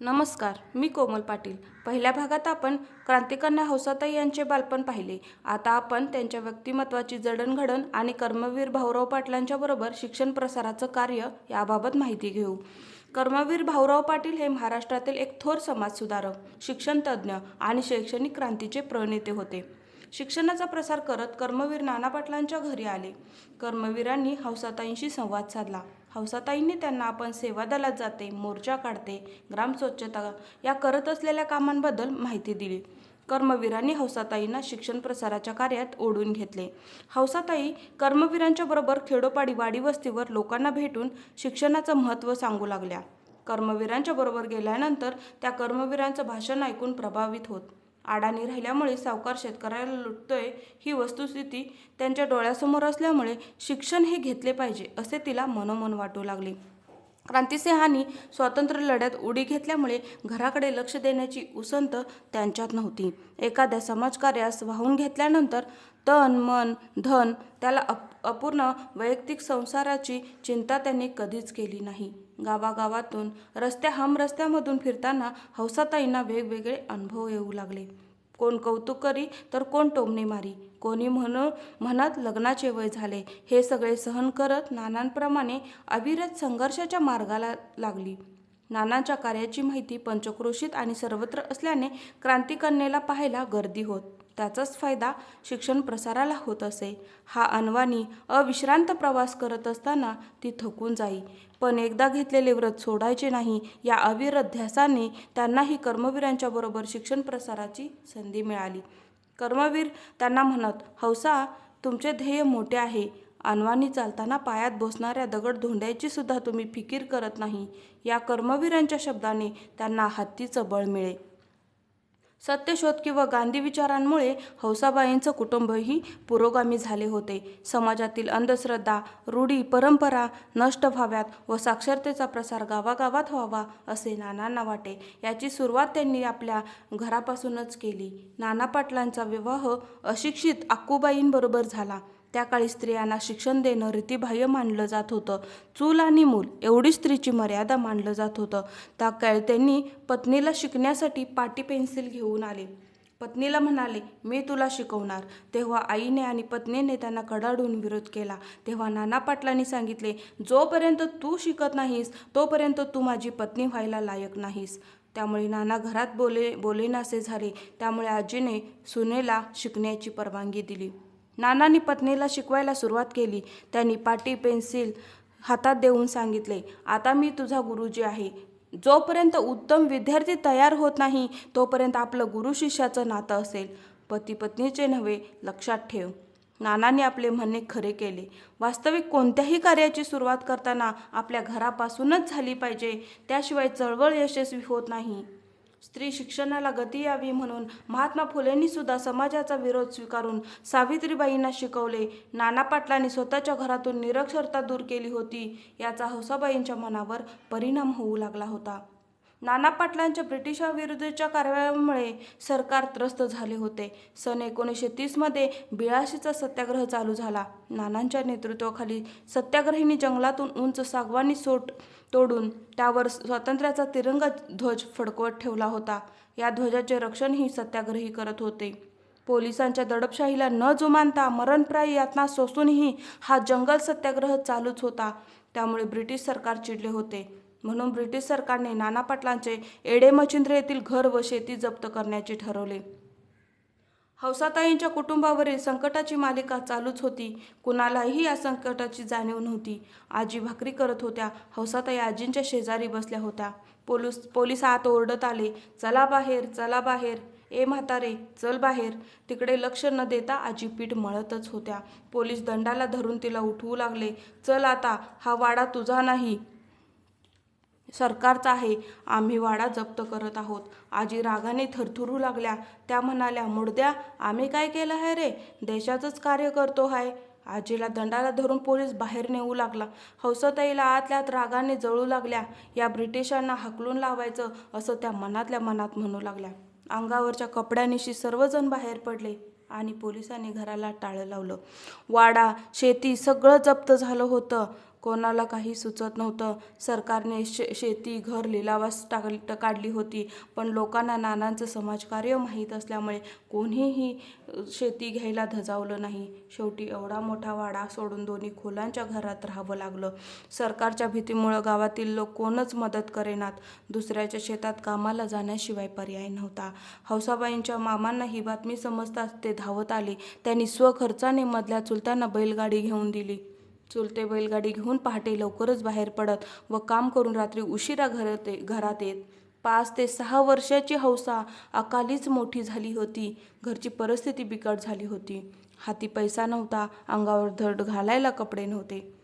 नमस्कार मी कोमल पाटील. पहिल्या भागात आपण क्रांतिकन्या हौसाताई यांचे बालपण पाहिले. आता आपण त्यांच्या व्यक्तिमत्वाची जडणघडण आणि कर्मवीर भाऊराव पाटलांच्या बरोबर शिक्षण प्रसाराचं कार्य याबाबत माहिती घेऊ. कर्मवीर भाऊराव पाटील हे महाराष्ट्रातील एक थोर समाजसुधारक शिक्षणतज्ज्ञ आणि शैक्षणिक क्रांतीचे प्रणेते होते. शिक्षणाचा प्रसार करत कर्मवीर नाना पाटलांच्या घरी आले. कर्मवीरांनी हौसाताईंशी संवाद साधला. हौसाताईंनी त्यांना आपण सेवा दलात जाते मोर्चा काढते ग्राम स्वच्छता या करत असलेल्या कामांबद्दल माहिती दिली. कर्मवीरांनी हौसाताईंना शिक्षण प्रसाराच्या कार्यात ओढून घेतले. हौसाताई कर्मवीरांच्या बरोबर खेडोपाडी वाडी वस्तीवर लोकांना भेटून शिक्षणाचं महत्त्व सांगू लागल्या. कर्मवीरांच्या बरोबर गेल्यानंतर त्या कर्मवीरांचं भाषण ऐकून प्रभावित होत. अडाणी राहिल्यामुळे सावकार शेतकऱ्याला लुटतोय ही वस्तुस्थिती त्यांच्या डोळ्यासमोर असल्यामुळे शिक्षण हे घेतले पाहिजे असे तिला मनोमन वाटू लागले. क्रांतिसिंहांनी स्वातंत्र्य लढ्यात उडी घेतल्यामुळे घराकडे लक्ष देण्याची उसंत त्यांच्यात नव्हती. एखाद्या समाजकार्यास वाहून घेतल्यानंतर तन मन धन त्याला अप अपूर्ण वैयक्तिक संसाराची चिंता त्यांनी कधीच केली नाही. गावागावातून रस्त्या हम रस्त्यामधून फिरताना हौसाताईंना वेगवेगळे अनुभव येऊ लागले. कोण कौतुक करी तर कोण टोमणे मारी कोणी म्हणू म्हणत लग्नाचे वय झाले. हे सगळे सहन करत नानांप्रमाणे अविरत संघर्षाच्या मार्गाला लागली. नानांच्या कार्याची माहिती पंचक्रोशीत आणि सर्वत्र असल्याने क्रांतिकन्येला पाहायला गर्दी होत. त्याचाच फायदा शिक्षण प्रसाराला होत असे. हा अनवाणी अविश्रांत प्रवास करत असताना ती थकून जाई. पण एकदा घेतलेले व्रत सोडायचे नाही या अविरध्यासाने त्यांनाही कर्मवीरांच्या बरोबर शिक्षण प्रसाराची संधी मिळाली. कर्मवीर त्यांना म्हणत हौसा तुमचे ध्येय मोठे आहे. अनवाणी चालताना पायात बसणाऱ्या दगड धोंड्याची सुद्धा तुम्ही फिकीर करत नाही. या कर्मवीरांच्या शब्दाने त्यांना हत्तीचं बळ मिळे. सत्यशोध किंवा गांधी विचारांमुळे हौसाबाईंचं कुटुंबही पुरोगामी झाले होते. समाजातील अंधश्रद्धा रूढी परंपरा नष्ट व्हाव्यात व साक्षरतेचा प्रसार गावागावात व्हावा असे नानांना वाटे. याची सुरुवात त्यांनी आपल्या घरापासूनच केली. नाना पाटलांचा विवाह अशिक्षित आक्कूबाईंबरोबर झाला. त्या काळी स्त्रियांना शिक्षण देणं रीतीबाह्य मानलं जात होतं. चूल आणि मूल एवढी स्त्रीची मर्यादा मानलं जात होतं. त्या काळी त्यांनी पत्नीला शिकण्यासाठी पाटी पेन्सिल घेऊन आले. पत्नीला म्हणाले मी तुला शिकवणार. तेव्हा आईने आणि पत्नीने त्यांना कडाडून विरोध केला. तेव्हा नाना पाटलांनी सांगितले जोपर्यंत तू शिकत नाहीस तोपर्यंत तू माझी पत्नी व्हायला लायक नाहीस. त्यामुळे नाना घरात बोले बोलेनासे झाले. त्यामुळे आजीने सुनेला शिकण्याची परवानगी दिली. नानांनी पत्नीला शिकवायला सुरुवात केली. त्यांनी पाटी पेन्सिल हातात देऊन सांगितले आता मी तुझा गुरुजी आहे. जोपर्यंत उत्तम विद्यार्थी तयार होत नाही तोपर्यंत आपलं गुरु शिष्याचं नातं असेल. पती पत्नीचे नव्हे लक्षात ठेव. नानांनी आपले म्हणणे खरे केले. वास्तविक कोणत्याही कार्याची सुरुवात करताना आपल्या घरापासूनच झाली पाहिजे. त्याशिवाय चळवळ यशस्वी होत नाही. स्त्री शिक्षणाला गती यावी म्हणून महात्मा फुलेंनी सुद्धा समाजाचा विरोध स्वीकारून सावित्रीबाईंना शिकवले. नाना पाटलांनी स्वतःच्या घरातून निरक्षरता दूर केली होती. याचा हौसाबाईंच्या मनावर परिणाम होऊ लागला होता. नाना पाटलांच्या ब्रिटिशाविरुद्धच्या कारवायामुळे सरकार त्रस्त झाले होते. सन एकोणीसशे तीसमध्ये बिळाशीचा सत्याग्रह चालू झाला. नानांच्या नेतृत्वाखाली सत्याग्रहींनी जंगलातून उंच सागवानी सोट तोडून त्यावर स्वातंत्र्याचा तिरंगा ध्वज फडकवत ठेवला होता. या ध्वजाचे रक्षणही सत्याग्रही करत होते. पोलिसांच्या दडपशाहीला न जुमानता मरणप्राय यातना सोसूनही हा जंगल सत्याग्रह चालूच होता. त्यामुळे ब्रिटिश सरकार चिडले होते. म्हणून ब्रिटिश सरकारने नाना पाटलांचे एडेमचिंद्र येथील घर व शेती जप्त करण्याचे ठरवले. हौसाताईंच्या कुटुंबावरील संकटाची मालिका चालूच होती. कुणालाही या संकटाची जाणीव नव्हती. आजी भाकरी करत होत्या. हौसाताई आजींच्या शेजारी बसल्या होत्या. पोलीस पोलीस आत ओरडत आले चला बाहेर चला बाहेर. ए म्हातारे चल बाहेर. तिकडे लक्ष न देता आजी पीठ मळतच होत्या. पोलीस दंडाला धरून तिला उठवू लागले. चल आता हा वाडा तुझा नाही. सरकारचा आहे. आम्ही वाडा जप्त करत आहोत. आजी रागाने थरथरू लागल्या. त्या म्हणाल्या मुडद्या आम्ही काय केलं आहे रे? देशाचंच कार्य करतो आहे. आजीला दंडाला धरून पोलीस बाहेर नेऊ लागला. हौसताईला आतल्यात रागाने जळू लागल्या. या ब्रिटिशांना हकलून लावायचं असं त्या मनातल्या मनात म्हणू लागल्या. अंगावरच्या कपड्यानिशी सर्वजण बाहेर पडले आणि पोलिसांनी घराला टाळं लावलं. वाडा शेती सगळं जप्त झालं होतं. कोणाला काही सुचत नव्हतं. सरकारने शे शेती घर लिलावास टाक काढली होती. पण लोकांना नानांचं समाजकार्य माहीत असल्यामुळे कोणीही शेती घ्यायला धजावलं नाही. शेवटी एवढा मोठा वाडा सोडून दोन्ही खोलांच्या घरात राहावं लागलं. सरकारच्या भीतीमुळं गावातील लोक कोणच मदत करेनात. दुसऱ्याच्या शेतात कामाला जाण्याशिवाय पर्याय नव्हता. हौसाबाईंच्या मामांना ही बातमी समजताच ते धावत आले. त्यांनी स्वखर्चाने मधल्या चुलत्यांना बैलगाडी घेऊन दिली. चुलते बैलगाडी घेऊन पहाटे लवकरच बाहेर पडत व काम करून रात्री उशिरा घरात घरात येत. पाच ते सहा वर्षाची हौसा अकालीच मोठी झाली होती. घरची परिस्थिती बिकट झाली होती. हाती पैसा नव्हता. अंगावर धड घालायला कपडे नव्हते.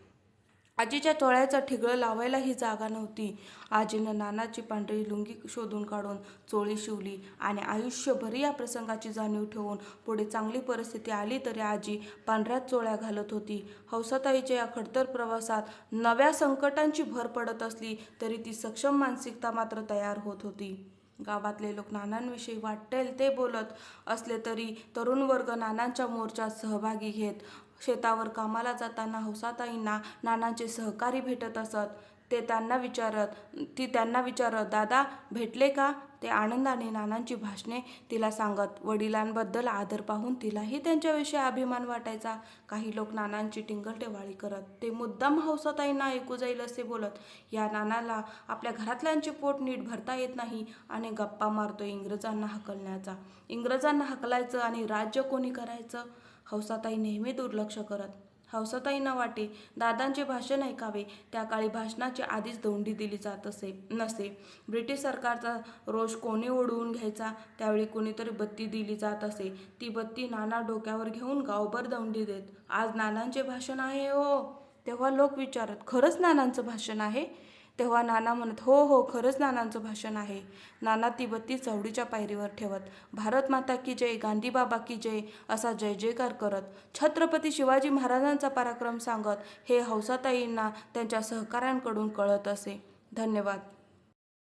आजीच्या चोळ्याचं ठिगळं लावायलाही जागा नव्हती. आजीनं नानाची पांढरी लुंगी शोधून काढून चोळी शिवली आणि आयुष्यभर या प्रसंगाची जाणीव ठेवून पुढे चांगली परिस्थिती आली तरी आजी पांढऱ्याच चोळ्या घालत होती. हौसाताईच्या या खडतर प्रवासात नव्या संकटांची भर पडत असली तरी ती सक्षम मानसिकता मात्र तयार होत होती. गावातले लोक नानांविषयी वाटेल ते बोलत असले तरी तरुण वर्ग नानांच्या मोर्चात सहभागी घेत शेतावर कामाला जाताना हौसाताईंना नानांचे सहकारी भेटत असत. ते त्यांना विचारत ती त्यांना विचारत दादा भेटले का? ते आनंदाने नानांची भाषणे तिला सांगत. वडिलांबद्दल आदर पाहून तिलाही त्यांच्याविषयी अभिमान वाटायचा. काही लोक नानांची टिंगलटेवाळी करत ते मुद्दाम हौसाताईंना ऐकू जाईल असे बोलत. या नानाला आपल्या घरातल्यांचे पोट नीट भरता येत नाही आणि गप्पा मारतो इंग्रजांना हकलण्याचा. इंग्रजांना हकलायचं आणि राज्य कोणी करायचं? हौसाताई नेहमी दुर्लक्ष करत. हौसाताईंना वाटे. दादांचे भाषण ऐकावे. त्या काळी भाषणाची आधीच दोंडी दिली जात असे नसे. ब्रिटिश सरकारचा रोष कोणी ओढवून घ्यायचा? त्यावेळी कोणीतरी बत्ती दिली जात असे. ती बत्ती नाना डोक्यावर घेऊन गावभर दौंडी देत. आज नानांचे भाषण आहे हो. तेव्हा लोक विचारत खरंच नानांचं भाषण आहे? तेव्हा नाना म्हणत हो हो खरंच नानांचं भाषण आहे. नाना ती बत्ती चवडीच्या पायरीवर ठेवत भारत माता की जय गांधी बाबा की जय असा जय जयकार करत छत्रपती शिवाजी महाराजांचा पराक्रम सांगत हे हौसाताईंना त्यांच्या सहकाऱ्यांकडून कळत असे. धन्यवाद.